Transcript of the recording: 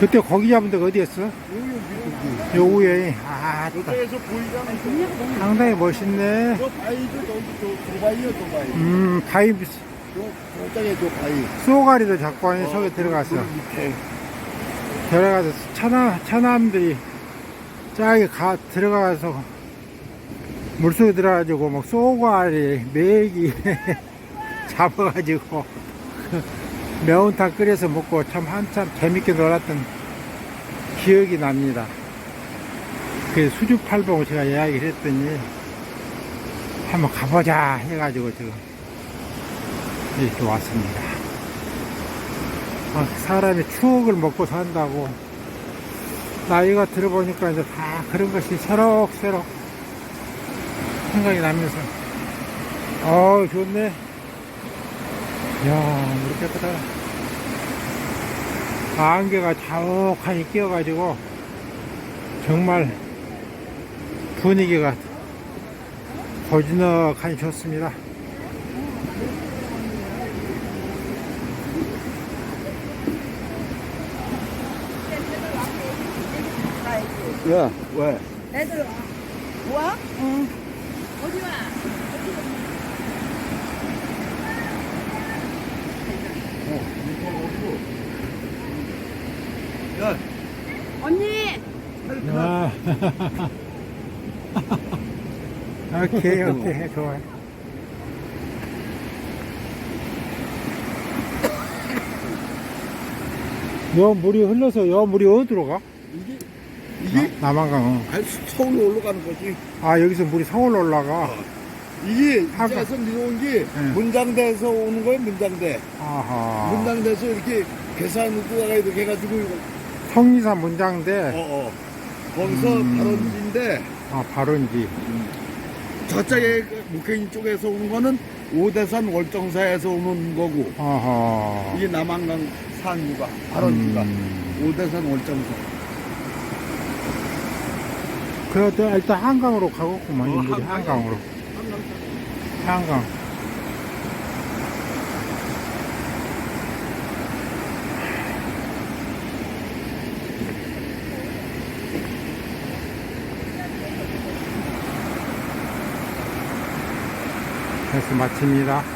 그때 고기 잡은 데가 어디였어? 여기 요 위에. 아, 따. 저쪽에서 보이잖아. 상당히 멋있네. 저 바위도 저기 저 도바이요 도바이. 음, 바위, 저 저쪽에 저 바위. 쏘가리도 잡고 아니 속에 들어갔어. 그 밑에. 들어가서 차남, 차남들이 짝이 가, 들어가서 물속에 들어가가지고 막 쏘가리, 메기 잡아가지고 매운탕 끓여서 먹고 참 한참 재밌게 놀았던 기억이 납니다. 그 수주팔봉 제가 이야기를 했더니 한번 가보자 해가지고 지금 이렇게 왔습니다. 아, 사람이 추억을 먹고 산다고 나이가 들어보니까 이제 다 그런 것이 새록새록 생각이 나면서 어 좋네 이야 물 깨끗하다 안개가 자욱하니 끼어가지고 정말 분위기가 고즈넉하니 좋습니다 야, 왜? 애들 와? 와? 응. 어디 와? 야, 언니! 아. 오케이, 오케이, 좋아요. 요 물이 흘러서 요 물이 어디로 가? 이게 이게 나, 남한강. 어. 아니 서울로 올라가는 거지. 아, 여기서 물이 서울로 올라가. 이게 아까- 이제서 내려온 게 네. 문장대에서 오는 거예요, 문장대. 아하. 문장대에서 이렇게 계산을 뜯어가 이렇게 해가지고 이거 성리산 문장대. 어, 어. 거기서 음. 발원지인데 아, 바로인지. 저쪽에 목회인 쪽에서 오는 거는 오대산 월정사에서 오는 거고 아하. 이게 남한강 상류가 발원지가 음. 오대산 월정사. 그래도 일단 한강으로 가겠구만, 이 어, 물이 한강. 한강으로. 한강. 그래서 마칩니다.